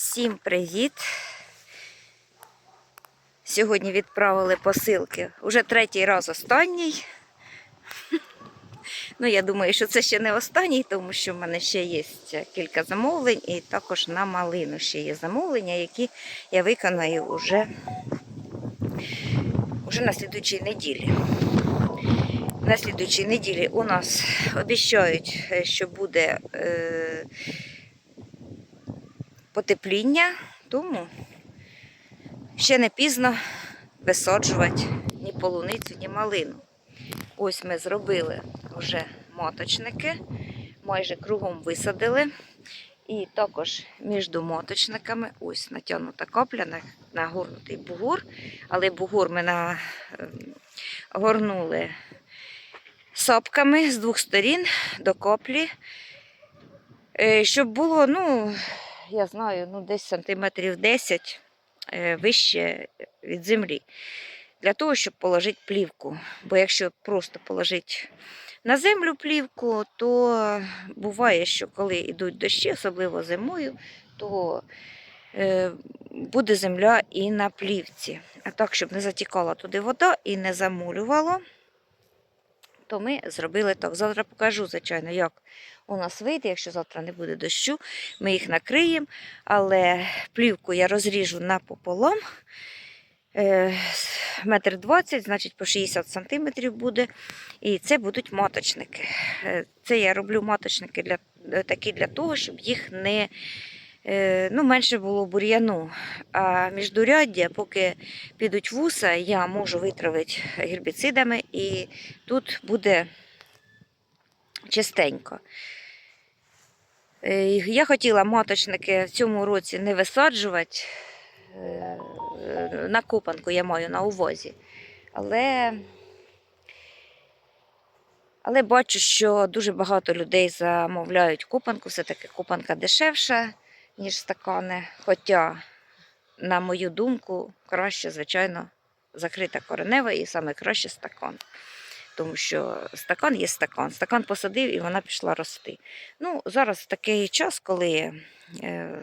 Всім привіт! Сьогодні відправили посилки. Уже третій раз останній. Ну, я думаю, що це ще не останній, тому що в мене ще є кілька замовлень, і також на малину ще є замовлення, які я виконаю вже, вже на слідуючій неділі. На слідуючій неділі у нас обіцяють, е, що буде е, потепління, тому ще не пізно висаджувати ні полуницю, ні малину. Ось ми зробили вже моточники, майже кругом висадили. І також між моточниками ось натягнута капля, на- нагорнутий бугур, але бугур ми нагорнули сапками з двох сторін до коплі, Е, щоб було, ну, я знаю, ну, десь сантиметрів 10 е, вище від землі. Для того, щоб положити плівку. Бо якщо просто положити на землю плівку, то буває, що коли йдуть дощі, особливо зимою, то е, буде земля і на плівці. А так, щоб не затікала туди вода і не замулювало, то ми зробили так. Завтра покажу, звичайно, як у нас вийде, якщо завтра не буде дощу, ми їх накриємо, але плівку я розріжу напополам. Е, Метр двадцять, значить по 60 сантиметрів буде. І це будуть маточники. Е, Це я роблю маточники для, е, такі для того, щоб їх не ну, менше було бур'яну. А міждуряддя, поки підуть вуса, я можу витравити гербіцидами, і тут буде чистенько. Е, Я хотіла маточники в цьому році не висаджувати. Е, На копанку я маю на увазі. Але, але бачу, що дуже багато людей замовляють копанку. Все-таки копанка дешевша, ніж стакани. Хоча, на мою думку, краще, звичайно, закрита коренева і саме краще стакан. Тому що стакан є стакан. Стакан посадив і вона пішла рости. Ну, зараз такий час, коли е,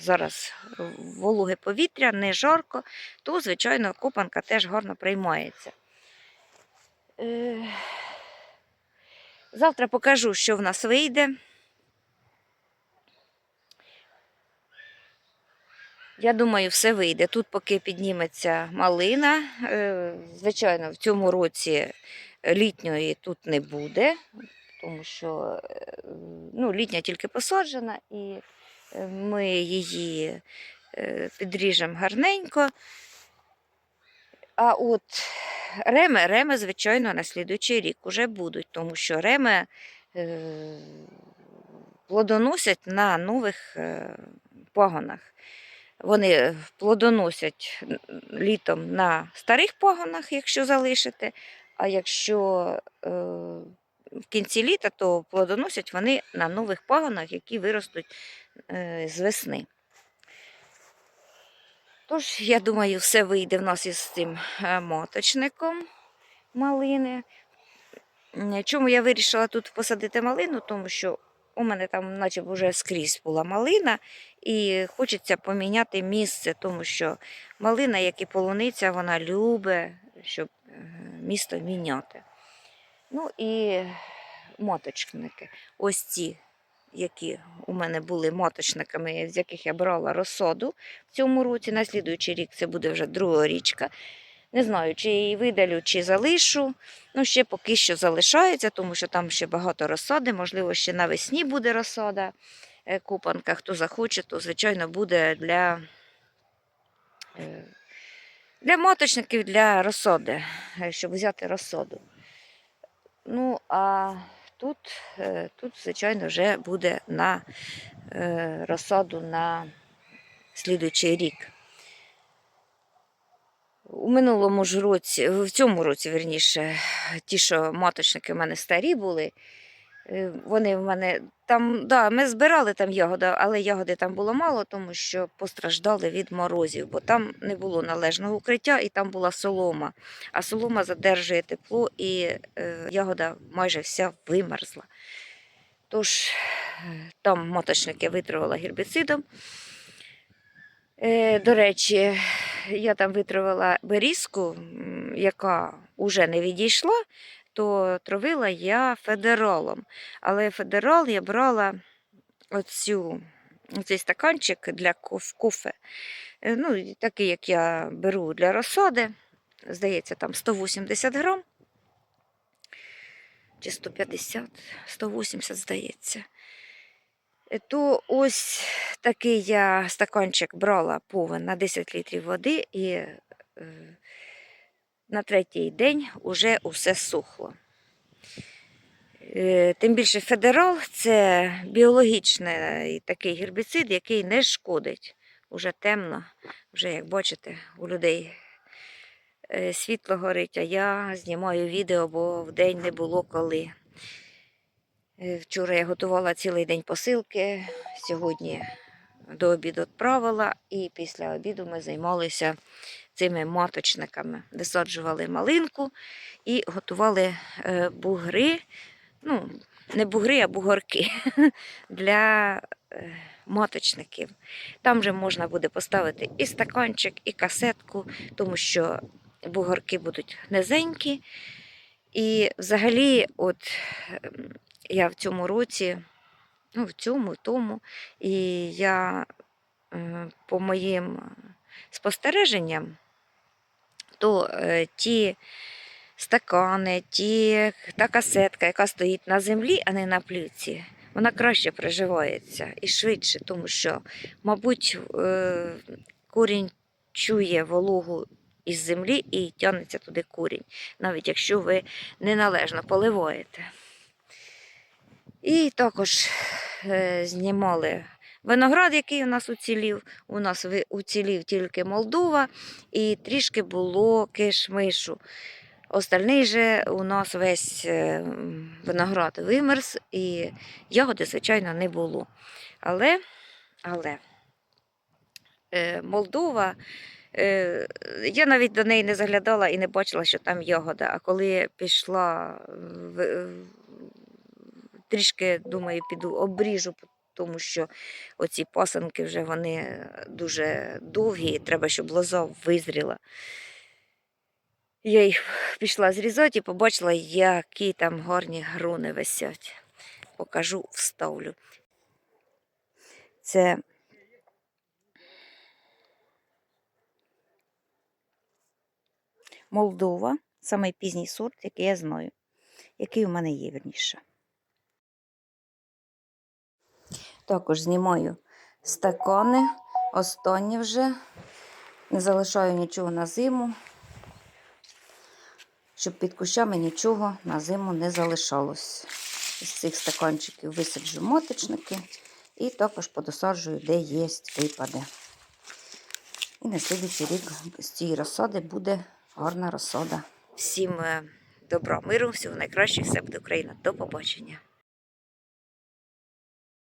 зараз вологе повітря, не жарко, то, звичайно, копанка теж гарно приймається. Е, завтра покажу, що в нас вийде. Я думаю, все вийде. Тут поки підніметься малина. Е, Звичайно, в цьому році літньої тут не буде, тому що е, ну, літня тільки посаджена, і е, ми її е, підріжемо гарненько. А от реми, реми, звичайно, на слідуючий рік вже будуть, тому що реми е, плодоносять на нових е, пагонах. Вони плодоносять літом на старих пагонах, якщо залишити, а якщо е, в кінці літа, то плодоносять вони на нових пагонах, які виростуть е, з весни. Тож, я думаю, все вийде в нас із цим е, моточником малини. Чому я вирішила тут посадити малину? Тому що у мене там, наче вже скрізь була малина, і хочеться поміняти місце, тому що малина, як і полуниця, вона любить, щоб е, місто міняти. Ну і моточники. Ось ці, які у мене були моточниками, з яких я брала розсоду в цьому році. На слідуючий рік це буде вже друга річка. Не знаю, чи її видалю, чи залишу. Ну, ще поки що залишається, тому що там ще багато розсади. Можливо, ще навесні буде розсада е, купанка. Хто захоче, то, звичайно, буде для, е, для моточників, для розсади, е, щоб взяти розсаду. Ну, а тут, тут звичайно, вже буде на розсаду на слідуючий рік. У минулому ж році, в цьому році, верніше, ті, що маточники в мене старі були, е, вони в мене там, да, ми збирали там ягоди, але ягоди там було мало, тому що постраждали від морозів, бо там не було належного укриття і там була солома. А солома задержує тепло і е, ягода майже вся вимерзла. Тож там моточники витривала гербіцидом. Е, До речі, я там витравила берізку, яка вже не відійшла, то травила я федеролом. Але федерол я брала оцю, оцей стаканчик для коф- кофе. Е, Ну, такий, як я беру для розсади. Здається, там 180 грам. Чи 150, 180, здається. Е, То ось такий я стаканчик брала повен на 10 літрів води, і е, на третій день уже усе сухло. Е, Тим більше федерал це біологічний такий гербіцид, який не шкодить. Уже темно, вже як бачите, у людей світло горить, а я знімаю відео, бо вдень не було коли. Е, Вчора я готувала цілий день посилки, сьогодні до обіду відправила, і після обіду ми займалися цими маточниками. Висаджували малинку і готували е, бугри, ну, не бугри, а бугорки для е, маточників. Там же можна буде поставити і стаканчик, і касетку, тому що бугорки будуть низенькі. І взагалі, от ем, я в цьому році, ну, в цьому, тому, і я по моїм спостереженням, то е, ті стакани, ті, та касетка, яка стоїть на землі, а не на плівці, вона краще приживається і швидше, тому що, мабуть, е, корінь чує вологу із землі і тягнеться туди корінь, навіть якщо ви неналежно поливаєте. І також е, знімали виноград, який у нас уцілів. У нас уцілів тільки Молдова, і трішки було кишмишу. Остальний же у нас весь е, виноград вимерз, і ягоди, звичайно, не було. Але, але е, Молдова, я навіть до неї не заглядала і не бачила, що там ягода. А коли пішла в- трішки, думаю, піду обріжу, тому що оці пасанки вже вони дуже довгі, і треба, щоб лоза визріла. Я їх пішла зрізати і побачила, які там гарні грони висять. Покажу, вставлю. Це Молдова, самий пізній сорт, який я знаю, який у мене є вірніше. Також знімаю стакани, останні вже. Не залишаю нічого на зиму, щоб під кущами нічого на зиму не залишалось. Із цих стаканчиків висаджу моточники і також подосаджую, де є випади. І на слідуючий рік з цієї розсади буде гарна розсада. Всім е, добра, миру, всього найкращого, все буде Україна. До побачення.